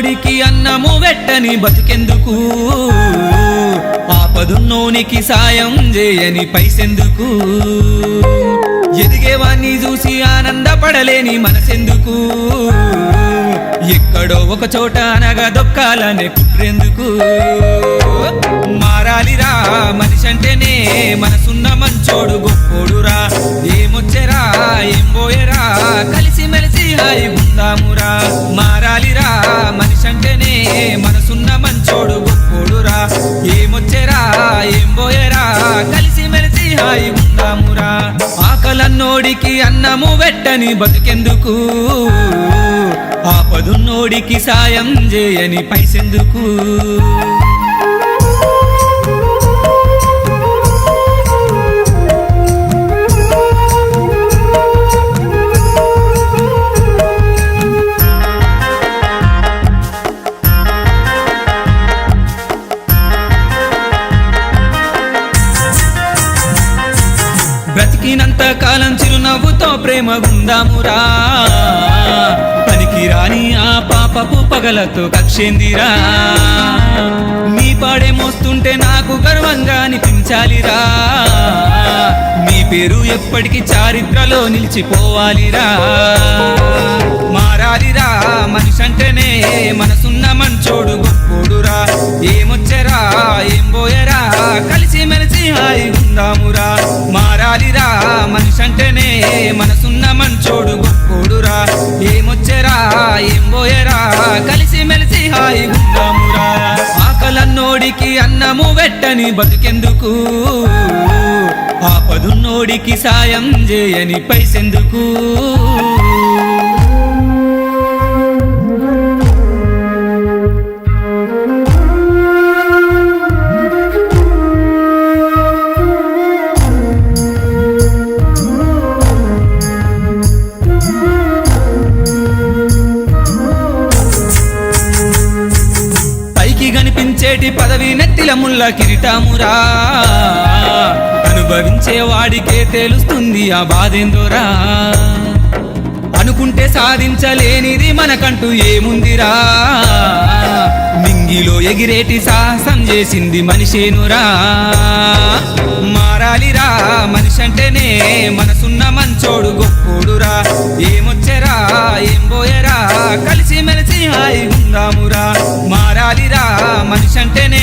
ఆకలన్నోడికి అన్నము వెట్టని బతుకెందుకు? ఆపదున్నోనికి సాయం చేయని పైసెందుకు? ఎదిగేవాణ్ణి చూసి ఆనందపడలేని మనసెందుకు? ఎక్కడో ఒక చోట అనగా దొక్కాలనే కుట్రెందుకు? మారాలిరా మనిషి అంటేనే మనసున్న మంచోడు గొప్పోడురా. ఏమొచ్చెరా ఏం పోయరా కలిసి మెలిసి హాయి ఉందామురా మారాలిరా మనసున్న మంచోడు గొప్పోడురా ఏమొచ్చేరా? ఏం పోయేరా? కలిసి మెలిసి హాయి ఉందామురా. ఆకలన్నోడికి అన్నము వెట్టని బతుకెందుకు? ఆపదున్నోడికి సాయం చేయని పైసెందుకు? బ్రతికినంత కాలం చిరునవ్వుతో ప్రేమ గుందామురా పనికి రాని ఆ పాపపు పగలతో కక్షేందిరా. నీ పాడే మోస్తుంటే నాకు గర్వంగా అనిపించాలిరా. నీ పేరు ఎప్పటికీ చారిత్రలో నిలిచిపోవాలిరా. మారాలిరా మనిషి అంటేనే మనసున్న మంచోడు గొప్పోడురా. ఏమొచ్చరా ఏం పోయరా కలిసి మెలిసి హాయి ఉందామురా మారాలిరా మనిషి అంటేనే మనసున్న మంచోడు గొప్పోడురా. ఏమొచ్చెరా ఏం పోయరా. కలిసి మెలిసి హాయి ఉందామురా ఆకలన్నోడికి అన్నము వెట్టని బతుకెందుకు? ఆపదున్నోడికి సాయం చేయని పైసెందుకు? కనిపించేటి పదవి నెత్తిల ముళ్ళ కిరీటమురా. అనుభవించే వాడికే తెలుస్తుంది ఆ బాధేందోరా. అనుకుంటే సాధించలేనిది మనకంటూ ఏముందిరా. మింగిలో ఎగిరేటి సాహసం చేసింది మనిషేనురా. మారాలిరా మనిషి అంటేనే మనసున్న మంచోడు గొప్పోడురా. ఏమొచ్చెరా ఏం పోయరా కలిసి మెలిసి హాయి ఉందామురా మనిషి అంటేనే